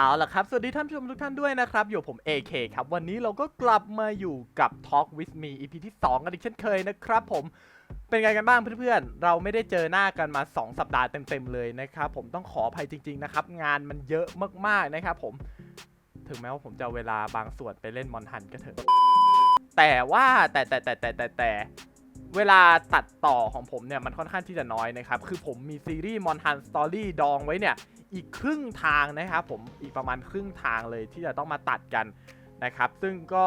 เอาล่ะครับ สวัสดีท่านผู้ชมทุกท่านด้วยนะครับ อยู่ผม AK ครับ วันนี้เราก็กลับมาอยู่กับ Talk with me EP ที่ 2 กันอีกเช่นเคยนะครับผม เป็นไงกันบ้างเพื่อนๆ เราไม่ได้เจอหน้ากันมา 2 สัปดาห์เต็มๆเลยนะครับผมต้องขออภัยจริงๆนะครับ งานมันเยอะมากๆนะครับผม ถึงแม้ว่าผมจะเวลาบางส่วนไปเล่นมอนฮันก็เถอะ แต่ว่าแต่แต่แต่แต่แต่แต่ เวลาตัดต่อของผมเนี่ยมันค่อนข้างที่จะน้อยนะครับ คือผมมีซีรีส์มอนฮันสตอรี่ดองไว้เนี่ยอีกครึ่งทางนะครับผมอีกประมาณครึ่งทางเลยที่จะต้องมาตัดกันนะครับ ซึ่งก็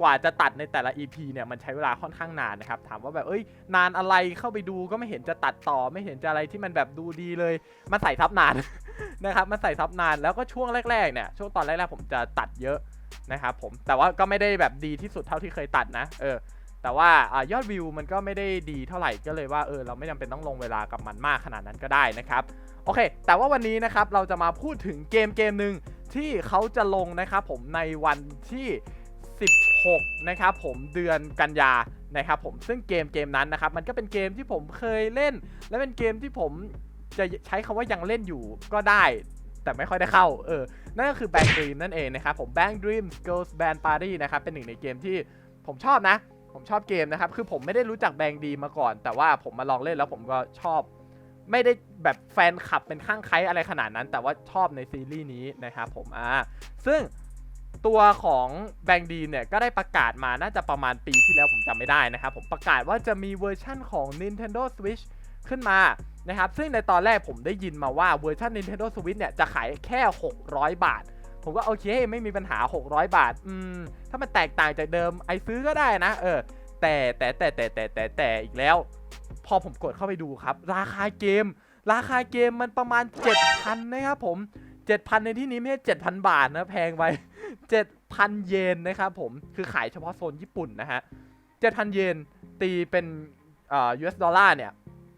กว่าจะตัดในแต่ละ EP เนี่ยมันใช้เวลาค่อนข้างนานนะครับ ถามว่าแบบเอ้ย นานอะไรเข้าไปดูก็ไม่เห็นจะตัดต่อ ไม่เห็นจะอะไรที่มันแบบดูดีเลยมันใส่ทับนาน นะครับมันใส่ทับนานแล้วก็ช่วงแรกๆเนี่ยช่วงตอนแรกๆผมจะตัดเยอะนะครับผมแต่ว่าก็ไม่ได้แบบดีที่สุดเท่าที่เคยตัดนะ เออ แต่ว่าอยอดวิวมันก็ไม่ได้ดีเท่าไหร่ก็เลยว่าเออเราไม่จำเป็นต้องลงเวลากับมันมากขนาดนั้นก็ได้นะครับโอเค แต่ว่าวันนี้นะครับเราจะมาพูดถึงเกมเกมหนึ่งที่เขาจะลงนะครับผมในวันที่ 16 นะครับผมเดือนกันยานะครับผมซึ่งเกมเกมนั้นนะครับมันก็เป็นเกมที่ผมเคยเล่น และเป็นเกมที่ผมจะใช้คำว่ายังเล่นอยู่ก็ได้แต่ไม่ค่อยได้เข้า เออ นั่นก็คือ Bang Dream นั่นเองนะครับ ผม Bang Dream Girls Band Party นะครับ เป็นหนึ่งในเกมที่ผมชอบนะ ผมชอบเกมนะครับ คือผมไม่ได้รู้จักแบงดีมาก่อน แต่ว่าผมมาลองเล่นแล้วผมก็ชอบ ไม่ได้แบบแฟนคลับเป็นข้างใครอะไรขนาดนั้น แต่ว่าชอบในซีรีส์นี้นะครับผมอ่าซึ่งตัวของแบงดีเนี่ยก็ได้ประกาศมาน่าจะประมาณปีที่แล้วผมจำไม่ได้นะครับ ผมประกาศว่าจะมีเวอร์ชั่นของ Nintendo Switch ขึ้นมานะครับ ซึ่งในตอนแรกผมได้ยินมาว่าเวอร์ชัน Nintendo Switch เนี่ยจะขายแค่ 600 บาท ผมก็โอเคไม่มีปัญหา 600 บาท อืม ถ้ามันแตกต่างจากเดิมไอซื้อก็ได้นะ เออ แต่แต่แต่แต่แต่แต่แต่อีกแล้ว พอผมกดเข้าไปดูครับ ราคาเกม ราคาเกมมันประมาณ 7,000 นะครับผม 7,000 ในที่นี้ไม่ใช่ 7,000 บาทนะแพงไป 7,000 เยนนะครับผม คือขายเฉพาะโซนญี่ปุ่นนะฮะ 7,000 เยนตีเป็นเอ่อ US ดอลลาร์เนี่ย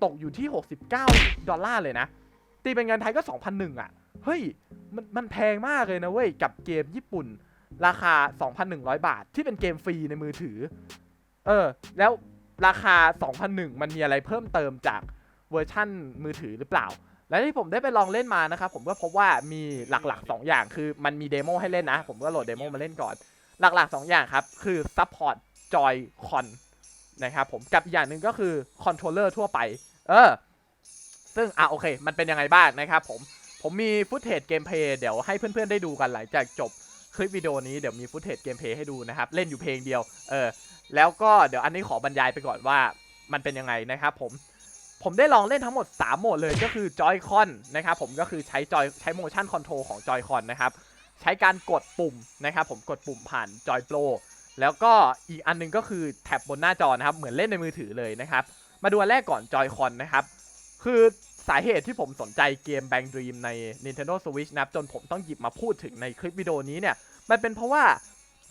ตกอยู่ที่ 69 ดอลลาร์เลยนะ ตีเป็นเงินไทยก็ 2,001อะ เฮ้ยมันมันแพงมากเลยนะเว้ยกับเกมญี่ปุ่น ราคา 2,100 บาท ที่เป็นเกมฟรีในมือถือ เออ แล้วราคา 2,001มันมีอะไรเพิ่มเติมจากเวอร์ชั่นมือถือหรือเปล่า และที่ผมได้ไปลองเล่นมานะครับผมก็พบว่ามีหลักๆ 2 อย่างคือมันมีเดโมให้เล่นนะ ผมก็โหลดเดโมมาเล่นก่อน หลักๆ 2 อย่างครับ คือ Support Joy Con นะครับผมกับอีกอย่างหนึ่งก็คือคอนโทรลเลอร์ทั่วไป เออ ซึ่งอะโอเค มันเป็นยังไงบ้างนะครับผม ผมมีฟุตเทจเกมเพย์เดี๋ยวให้เพื่อนๆได้ดูกันหลังจากจบคลิปวิดีโอนี้เดี๋ยวมีฟุตเทจเกมเพย์ให้ดูนะครับ เล่นอยู่เพลงเดียว เออ แล้วก็เดี๋ยวอันนี้ขอบรรยายไปก่อนว่ามันเป็นยังไงนะครับผม ผมได้ลองเล่นทั้งหมด 3 โหมดเลยก็คือจอยคอนนะครับผมก็คือใช้จอยใช้โมชั่นคอนโทรลของจอยคอนนะครับ ใช้การกดปุ่มนะครับผมกดปุ่มผ่านจอยโปรแล้วก็อีกอันหนึงก็คือแท็บบนหน้าจอนะครับ เหมือนเล่นในมือถือเลยนะครับ มาดูอันแรกก่อนจอยคอนนะครับ คือ สาเหตุที่ผมสนใจเกม Bang Dream ใน Nintendo Switch นะจนผมต้องหยิบมาพูดถึงในคลิปวิดีโอนี้เนี่ย มันเป็นเพราะว่า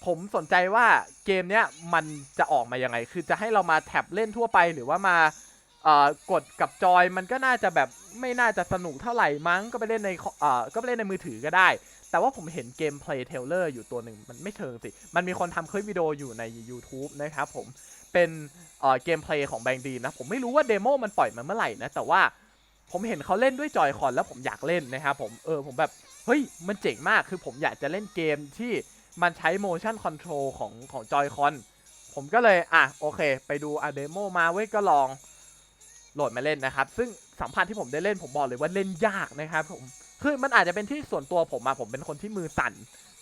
ผมสนใจว่าเกมเนี้ยมันจะออกมายังไง คือจะให้เรามาแท็บเล่นทั่วไปหรือว่ามา เอ่อกดกับจอยมันก็น่าจะแบบไม่น่าจะสนุกเท่าไหร่มั้งก็ไปเล่นในเอ่อก็ไปเล่นในมือถือก็ได้ แต่ว่าผมเห็นเกมเพลย์เทเลอร์อยู่ตัวหนึ่งมันไม่เชิงสิ มันมีคนทำคลิปวิดีโออยู่ใน YouTube นะครับผมเป็นเอ่อเกมเพลย์ของแบงดีนะผมไม่รู้ว่าเดโมมันปล่อยมาเมื่อไหร่นะแต่ว่า ผมเห็นเขาเล่นด้วยจอยคอนแล้วผมอยากเล่นนะครับผมเออผมแบบเฮ้ยมันเจ๋งมากคือผมอยากจะเล่นเกมที่มันใช้ motion control ของของจอยคอนผมก็เลยอะโอเค ไปดูอะเดโมมาเว้ยก็ลองโหลดมาเล่นนะครับ ซึ่งสัมผัสที่ผมได้เล่นผมบอกเลยว่าเล่นยากนะครับผมคือมันอาจจะเป็นที่ส่วนตัวผมอะผมเป็นคนที่มือสั่น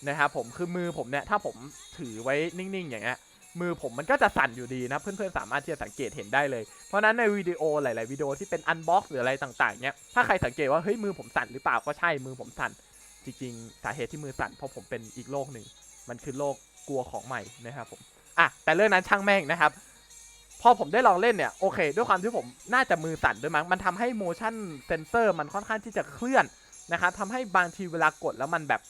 นะครับผมคือมือผมเนี่ยถ้าผมถือไว้นิ่งๆอย่างเงี้ย มือผมมันก็จะสั่นอยู่ดีนะเพื่อนๆสามารถที่จะสังเกตเห็นได้เลย เพราะนั้นในวิดีโอหลาย ๆ วิดีโอที่เป็นอันบ็อกหรืออะไรต่างๆเนี้ยถ้าใครสังเกตว่าเฮ้ยมือผมสั่นหรือเปล่าก็ใช่มือผมสั่น จริงๆ สาเหตุที่มือสั่นเพราะผมเป็นอีกโรคหนึ่งมันคือโรคกลัวของใหม่นะครับผมอะแต่เรื่องนั้นช่างแม่งนะครับ พอผมได้ลองเล่นเนี่ยโอเค ด้วยความที่ผมน่าจะมือสั่นด้วยมั้งมันทำให้ motion sensor มันค่อนข้างที่จะเคลื่อนนะครับทำให้บางทีเวลากดแล้วมันแบบ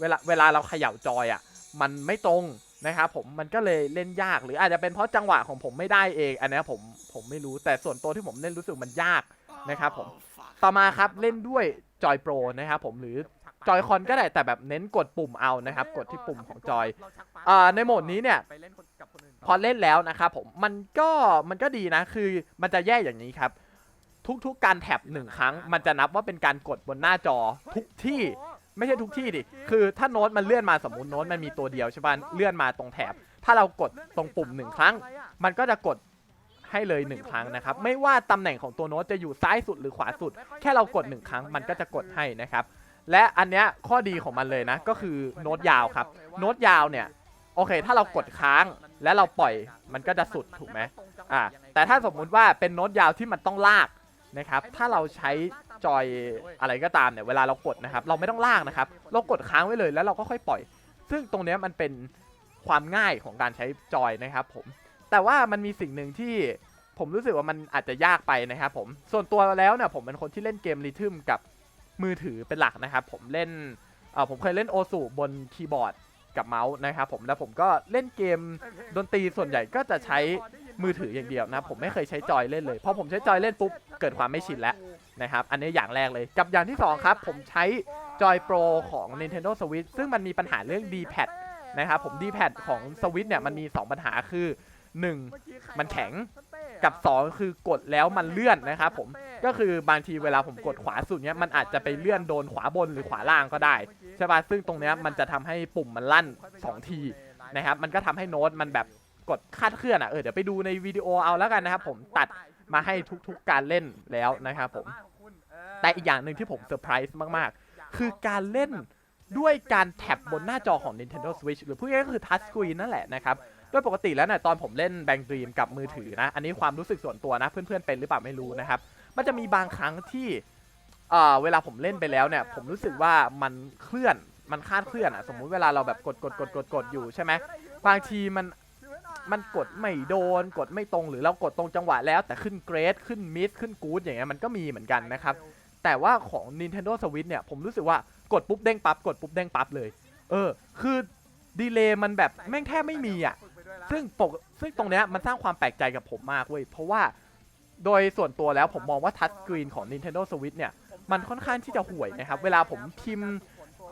เวลาเวลาเราเขย่าจอยอะมันไม่ตรง นะครับผมมันก็เลยเล่นยากหรืออาจจะเป็นเพราะจังหวะของผมไม่ได้เอง อันนี้ผมผมไม่รู้แต่ส่วนตัวที่ผมเล่นรู้สึกมันยากนะครับผมต่อมาครับเล่นด้วยจอยโปรนะครับผมหรือจอยคอนก็ได้แต่แบบเน้นกดปุ่มเอานะครับ กดที่ปุ่มของจอยอ่าในโหมดนี้เนี่ยพอเล่นแล้วนะครับผมมันก็มันก็ดีนะคือมันจะแยกอย่างนี้ครับ ทุกๆการแท็บหนึ่งครั้ง มันจะนับว่าเป็นการกดบนหน้าจอทุกที่ ไม่ใช่ทุกที่ดิ คือถ้าโน้ตมันเลื่อนมาสมมติโน้ตมันมีตัวเดียวใช่ป่ะ เลื่อนมาตรงแถบ ถ้าเรากดตรงปุ่มหนึ่งครั้ง มันก็จะกดให้เลยหนึ่งครั้งนะครับ ไม่ว่าตำแหน่งของตัวโน้ตจะอยู่ซ้ายสุดหรือขวาสุด แค่เรากดหนึ่งครั้งมันก็จะกดให้นะครับ และอันเนี้ยข้อดีของมันเลยนะ ก็คือโน้ตยาวครับ โน้ตยาวเนี่ยโอเค ถ้าเรากดค้างและเราปล่อยมันก็จะสุดถูกไหมอ่าแต่ถ้าสมมุติว่าเป็นโน้ตยาวที่มันต้องลากนะครับ ถ้าเราใช้ จอยอะไรก็ตามเนี่ยเวลาเรากดนะครับ เราไม่ต้องลากนะครับ เรากดค้างไว้เลยแล้วเราก็ค่อยปล่อย ซึ่งตรงนี้มันเป็นความง่ายของการใช้จอยนะครับ ผม แต่ว่ามันมีสิ่งหนึ่งที่ผมรู้สึกว่ามันอาจจะยากไปนะครับผม ส่วนตัวแล้วเนี่ยผมเป็นคนที่เล่นเกมริทึมกับมือถือเป็นหลักนะครับ ผมเล่นเออผมเคยเล่นโอสูบนคีย์บอร์ดกับเมาส์นะครับผมแล้วผมก็เล่นเกมดนตรีส่วนใหญ่ก็จะใช้มือถืออย่างเดียวนะผมไม่เคยใช้จอยเล่นเลยพอผมใช้จอยเล่นปุ๊บเกิดความไม่ชินแล้ว นะครับ อันนี้อย่างแรกเลย กับอย่างที่สองครับ ผมใช้จอยโปรของ Nintendo Switch ซึ่งมันมีปัญหาเรื่อง D-pad นะครับผม D-pad ของ Switch เนี่ยมันมี 2 ปัญหาคือ 1 มันแข็งกับ 2 คือกดแล้วมันเลื่อนนะครับผมก็คือบางทีเวลาผมกดขวาสุดเนี้ยมันอาจจะไปเลื่อนโดนขวาบนหรือขวาล่างก็ได้ใช่ป่ะซึ่งตรงเนี้ยมันจะทำให้ปุ่มมันลั่น 2 ทีนะครับมันก็ทำให้โน้ตมันแบบกดคาดเคลื่อนอะเออเดี๋ยวไปดูในวิดีโอเอาแล้วกันนะครับผมตัด มาให้ทุกๆการเล่นแล้วนะครับผม แต่อีกอย่างหนึ่งที่ผมเซอร์ไพรส์มากๆ คือการเล่นด้วยการแท็บบนหน้าจอของ Nintendo Switch หรือพูดง่ายๆก็คือทัชสกรีนนั่นแหละนะครับโดยปกติแล้วเนี่ยตอนผมเล่น Bang Dream กับมือถือนะ อันนี้ความรู้สึกส่วนตัวนะ เพื่อนๆเป็นหรือเปล่าไม่รู้นะครับ มันจะมีบางครั้งที่เอ่อเวลาผมเล่นไปแล้วเนี่ย ผมรู้สึกว่ามันเคลื่อนมันคลาดเคลื่อนอะสมมุติเวลาเราแบบกดกดกดกดกดอยู่ใช่ไหมบางทีมัน มันกดไม่โดน กดไม่ตรงหรือเรากดตรงจังหวะแล้ว แต่ขึ้นเกรดขึ้นมิดขึ้นกู๊ดอย่างเงี้ยมันก็มีเหมือนกันนะครับ แต่ว่าของ Nintendo Switch เนี่ยผมรู้สึกว่ากดปุ๊บเด้งปั๊บกดปุ๊บเด้งปั๊บเลย เออ คือดีเลย์มันแบบแม่งแทบไม่มีอะซึ่งปกซึ่งตรงเนี้ยมันสร้างความแปลกใจกับผมมากเว้ยเพราะว่าโดยส่วนตัวแล้วผมมองว่าทัชสกรีนของ Nintendo Switch เนี่ยมันค่อนข้างที่จะห่วยนะครับ เวลาผมพิมพ์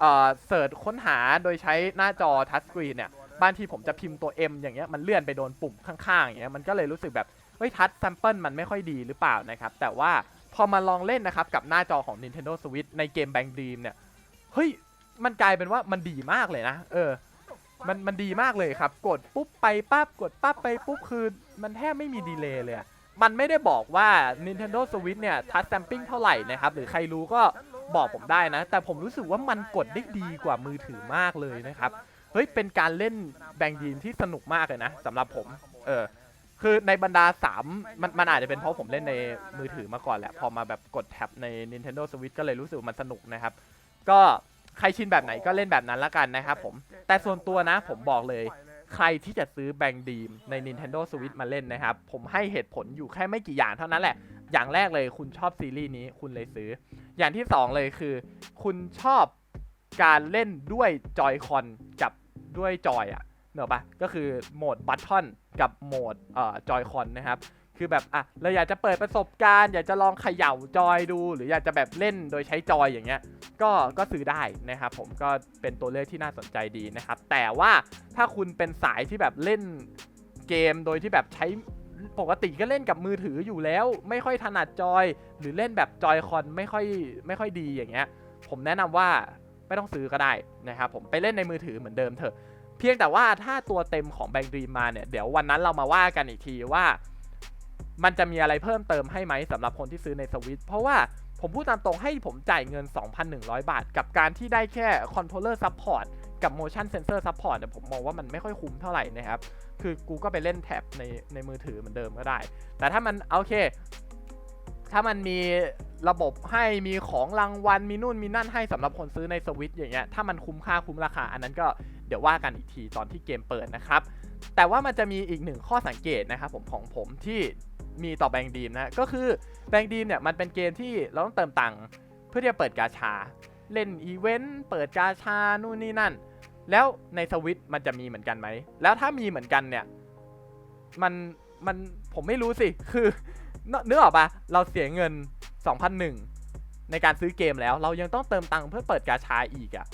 เอ่อเสิร์ชค้นหาโดยใช้หน้าจอทัชสกรีนเนี่ย บางทีผมจะพิมพ์ตัว M อย่างเงี้ยมันเลื่อนไปโดนปุ่มข้างๆอย่างเงี้ยมันก็เลยรู้สึกแบบเฮ้ยทัชแซมเปิลมันไม่ค่อยดีหรือเปล่านะครับ แต่ว่าพอมาลองเล่นนะครับ กับหน้าจอของ Nintendo Switch ในเกม Bang Dream เนี่ย เฮ้ย มันกลายเป็นว่ามันดีมากเลยนะ เออ มันมันดีมากเลยครับ กดปุ๊บไปปั๊บกดปั๊บไปปุ๊บคือมันแทบไม่มีดีเลย์เลยมันไม่ได้บอกว่า Nintendo Switch เนี่ยทัชแซมปิ้งเท่าไหร่นะครับ หรือใครรู้ก็บอกผมได้นะ แต่ผมรู้สึกว่ามันกดได้ดีกว่ามือถือมากเลยนะครับ เฮ้ยเป็นการเล่นแบงยีนที่สนุกมากเลยนะสำหรับผม เออ คือในบรรดา 3 มันมันอาจจะเป็นเพราะผมเล่นในมือถือมาก่อนแหละ พอมาแบบกดแท็บใน Nintendo Switch ก็เลยรู้สึกมันสนุกนะครับ ก็ใครชินแบบไหนก็เล่นแบบนั้นละกันนะครับผม แต่ส่วนตัวนะผมบอกเลย ใครที่จะซื้อแบงดีมใน Nintendo Switch มาเล่นนะครับ ผมให้เหตุผลอยู่แค่ไม่กี่อย่างเท่านั้นแหละ อย่างแรกเลยคุณชอบซีรีส์นี้คุณเลยซื้อ อย่างที่สองเลยคือ คุณชอบการเล่นด้วยจอยคอนกับ ด้วยจอยอะเนอะปะก็คือโหมดบัตทอนกับโหมดเอ่อจอยคอนนะครับ คือแบบอะเราอยากจะเปิดประสบการณ์ อยากจะลองเขย่าจอยดู หรืออยากจะแบบเล่นโดยใช้จอยอย่างเงี้ย ก็ก็ซื้อได้นะครับผมก็เป็นตัวเลือกที่น่าสนใจดีนะครับ แต่ว่าถ้าคุณเป็นสายที่แบบเล่นเกมโดยที่แบบใช้ปกติก็เล่นกับมือถืออยู่แล้ว ไม่ค่อยถนัดจอย หรือเล่นแบบจอยคอนไม่ค่อยไม่ค่อยดีอย่างเงี้ย ผมแนะนำว่า ไม่ต้องซื้อก็ได้นะครับผมไปเล่นในมือถือเหมือนเดิมเถอะ เพียงแต่ว่าถ้าตัวเต็มของแบง k ์ด e มมาเนี่ยเดี๋ยววันนั้นเรามาว่ากันอีกทีว่า มันจะมีอะไรเพิ่มเติมให้ไหมสำหรับคนที่ซื้อในสวิตเพราะว่าผมพูดตามตรงให้ผมจ่ายเงิน 2,100 บาท กับการที่ได้แค่คอนโทรลเลอร์ซัพพอร์ตกับ motion sensor support เนี่ยผมมองว่ามันไม่ค่อยคุ้มเท่าไหร่นะครับ คือกูก็ไปเล่นแท็บในในมือถือเหมือนเดิมก็ได้ แต่ถ้ามันโอเค ถ้ามันมีระบบให้มีของรางวัลมีนู่นมีนั่นให้สำหรับคนซื้อในสวิตอย่างเงี้ยถ้ามันคุ้มค่าคุ้มราคา อันนั้นก็เดี๋ยวว่ากันอีกทีตอนที่เกมเปิดนะครับ แต่ว่ามันจะมีอีกหนึ่งข้อสังเกตนะครับผมของผมที่มีต่อแบงดีมนะก็คือแบงดีมเนี่ยมันเป็นเกมที่เราต้องเติมตังค์เพื่อที่จะเปิดกาชา เล่นอีเวนต์เปิดกาชานู่นนี่นั่น แล้วในสวิตมันจะมีเหมือนกันไหมแล้วถ้ามีเหมือนกันเนี่ยมันมันผมไม่รู้สิคือ เนนึกออกปะเราเสียเงิน 2,001 ในการซื้อเกมแล้วเรายังต้องเติมตังค์เพื่อเปิดกาชาอีกอะ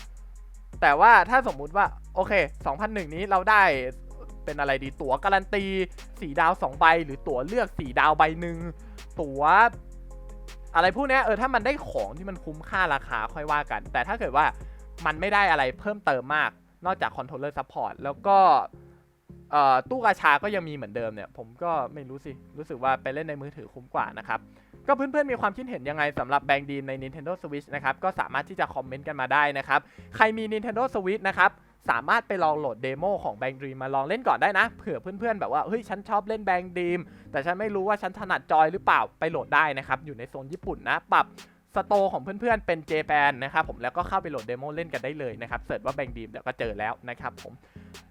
แต่ว่าถ้าสมมุติว่า โอเค 2,001 นี้เราได้เป็นอะไรดีตั๋วการันตี 4 ดาว 2 ใบ หรือตั๋วเลือก 4 ดาวใบหนึ่งตั๋วอะไรพวกเนี้ยเออถ้ามันได้ของที่มันคุ้มค่าราคาค่อยว่ากัน แต่ถ้าเกิดว่ามันไม่ได้อะไรเพิ่มเติมมากนอกจากคอนโทรลเลอร์ซัพพอร์ตแล้วก็ ตู้กาชาก็ยังมีเหมือนเดิมเนี่ย ผมก็ไม่รู้สิ รู้สึกว่าไปเล่นในมือถือคุ้มกว่านะครับ ก็เพื่อนๆมีความคิดเห็นยังไงสำหรับแบงดีนใน Nintendo Switch นะครับ ก็สามารถที่จะคอมเมนต์กันมาได้นะครับ ใครมี Nintendo Switch นะครับสามารถไปลองโหลดเดโมของแบงดีมมาลองเล่นก่อนได้นะ เผื่อเพื่อนๆ แบบว่า เฮ้ย ฉันชอบเล่นแบงดีมแต่ฉันไม่รู้ว่าฉันถนัดจอยหรือเปล่าไปโหลดได้นะครับ อยู่ในโซนญี่ปุ่นนะ ปรับ สโตของเพื่อนๆ เป็น j p a n นะครับผมแล้วก็เข้าไปโหลดเดโมเล่นกันได้เลยนะครับเสิร์ชว่าแบงดีมเดี๋ยวก็เจอแล้วนะครับผม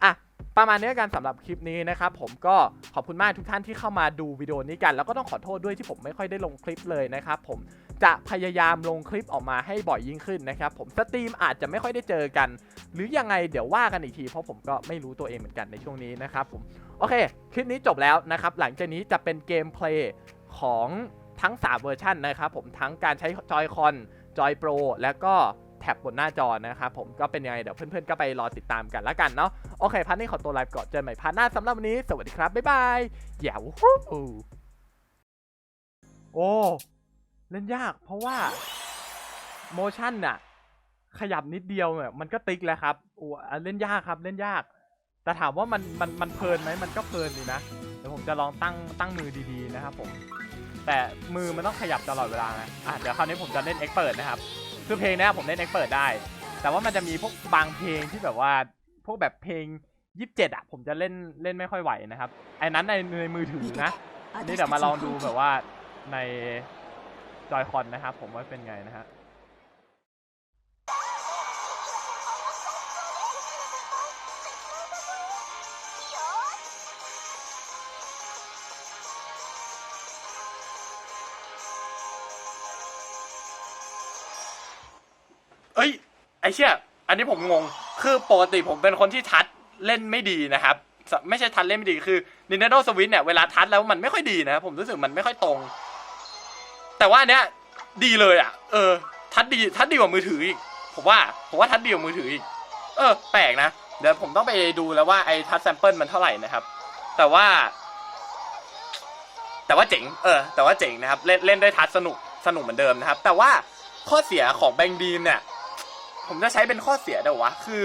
อะประมาณนี้กันสำหรับคลิปนี้นะครับผมก็ขอบคุณมากทุกท่านที่เข้ามาดูวิดีโอนี้กัน แล้วก็ต้องขอโทษด้วยที่ผมไม่ค่อยได้ลงคลิปเลยนะครับผมจะพยายามลงคลิปออกมาให้บ่อยยิ่งขึ้นนะครับผมสตรีมอาจจะไม่ค่อยได้เจอกัน หรือยังไงเดี๋ยวว่ากันอีกทีเพราะผมก็ไม่รู้ตัวเองเหมือนกันในช่วงนี้นะครับผมโอเค คลิปนี้จบแล้วนะครับหลังจากนี้จะเป็นเกมเพลย์ของ ทั้ง 3 เวอร์ชันนะครับผมทั้งการใช้จอยคอนจอยโปรแล้วก็แท็บบนหน้าจอนะครับผมก็เป็นยังไงเดี๋ยวเพื่อนๆก็ไปรอติดตามกันแล้วกันเนาะโอเคพาร์ทนี้ขอตัวไลฟ์ก่อนเจอกันใหม่พาร์ทหน้าสำหรับวันนี้ สวัสดีครับบ๊ายบายอย่าวู้ฮู้โอ้เล่นยากเพราะว่าโมชั่นน่ะ ขยับนิดเดียวเนี่ยมันก็ติ๊กแล้วครับโอ้เล่นยากครับเล่นยาก แต่ถามว่ามันมันมันเพลินไหมมันก็เพลินดีนะเดี๋ยวผมจะลองตั้งตั้งมือดีๆนะครับผม แต่มือมันต้องขยับตลอดเวลาไงอะเดี๋ยวคราวนี้ผมจะเล่นเอ็กเปิดนะครับ คือเพลงเนี้ยผมเล่นเอ็กเปิดได้ แต่ว่ามันจะมีพวกบางเพลงที่แบบว่า พวกแบบเพลงยี่สิบเจ็ดอะผมจะเล่นเล่นไม่ค่อยไหวนะครับไอ้นั้นในในมือถือนะอันนี่เดี๋ยวมาลองดูแบบว่าในจอยคอนนะครับ ผมว่าเป็นไงนะฮะ เอ้ย ไอเชี่ยอันนี้ผมงง คือปกติผมเป็นคนที่ทัดเล่นไม่ดีนะครับ ไม่ใช่ทัดเล่นไม่ดี คือ Nintendo Switch เนี่ย เวลาทัดแล้วมันไม่ค่อยดีนะ ผมรู้สึกมันไม่ค่อยตรง แต่ว่าอันเนี้ยดีเลยอะ เออ ทัดดี ทัดดีกว่ามือถืออีก ผมว่า ผมว่าทัดดีกว่ามือถืออีก เออ แปลกนะ เดี๋ยวผมต้องไปดูแล้วว่าไอ้ทัดแซมเปิลมันเท่าไหร่นะครับ แต่ว่า แต่ว่าเจ๋ง เออ แต่ว่าเจ๋งนะครับ เล่นเล่นได้ทัดสนุก สนุกเหมือนเดิมนะครับ แต่ว่าข้อเสียของแบงดีมเนี่ย ผมจะใช้เป็นข้อเสียเดี๋ยววะ คือ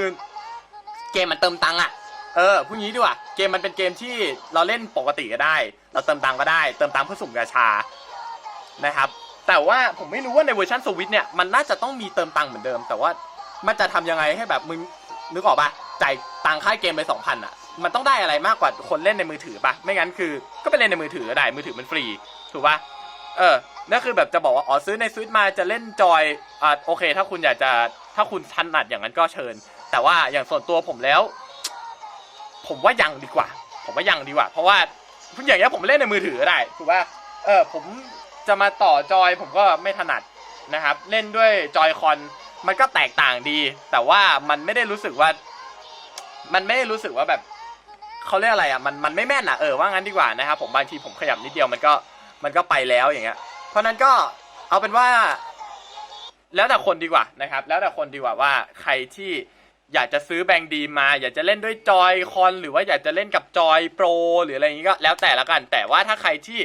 เกมมันเติมตังค์อะเออพูดงี้ดีกว่า เกมมันเป็นเกมที่เราเล่นปกติก็ได้ เราเติมตังค์ก็ได้ เติมตังค์เพื่อสุ่มกาชา นะครับ แต่ว่าผมไม่รู้ว่าในเวอร์ชันสวิตเนี่ย มันน่าจะต้องมีเติมตังค์เหมือนเดิม แต่ว่ามันจะทำยังไงให้แบบมึงนึกออกปะจ่ายตังค่ายเกมไปสองพันอะมันต้องได้อะไรมากกว่าคนเล่นในมือถือปะไม่งั้นคือ ก็ไปเล่นในมือถือก็ได้ มือถือมันฟรี ถูกปะ เออนั่นคือแบบจะบอกว่าอ๋อซื้อในสวิตมาจะเล่นจอยอ่าโอเค ถ้าคุณอยากจะถ้าคุณถนัดอย่างนั้นก็เชิญ แต่ว่าอย่างส่วนตัวผมแล้ว ผมว่ายังดีกว่า ผมว่ายังดีกว่า เพราะว่าอย่างเงี้ยผมเล่นในมือถือได้ถูกป่ะเออผมจะมาต่อจอยผมก็ไม่ถนัดนะครับ เล่นด้วยจอยคอนมันก็แตกต่างดี แต่ว่ามันไม่ได้รู้สึกว่า มันไม่ได้รู้สึกว่าแบบเขาเรียกอะไรอะมันมันไม่แม่นอะเออว่างั้นดีกว่านะครับผมบางทีผมขยับนิดเดียวมันก็ มันก็ไปแล้วอย่างเงี้ย เพราะนั้นก็เอาเป็นว่า แล้วแต่คนดีกว่านะครับ แล้วแต่คนดีกว่าว่าใครที่อยากจะซื้อแบงดีมา อยากจะเล่นด้วยจอยคอน หรือว่าอยากจะเล่นกับจอยโปรหรืออะไรอย่างงี้ก็แล้วแต่ละกัน แต่ว่าถ้าใครที่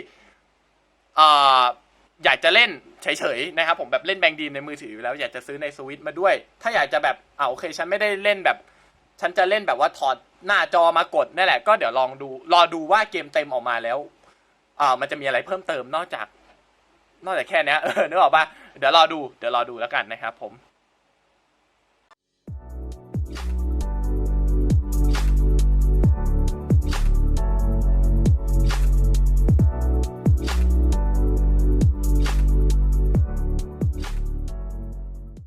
เอ่ออยากจะเล่นเฉยๆนะครับผมแบบเล่นแบงดีในมือถืออยู่แล้วอยากจะซื้อในสวิตมาด้วย ถ้าอยากจะแบบอ่าโอเค ฉันไม่ได้เล่นแบบ ฉันจะเล่นแบบว่าถอดหน้าจอมากดนั่นแหละก็เดี๋ยวลองดูรอดูว่าเกมเต็มออกมาแล้ว อ่ามันจะมีอะไรเพิ่มเติมนอกจาก นอกจากแค่นี้เออนึกออกปะเดี๋ยวรอดู เดี๋ยวรอดูแล้วกันนะครับผม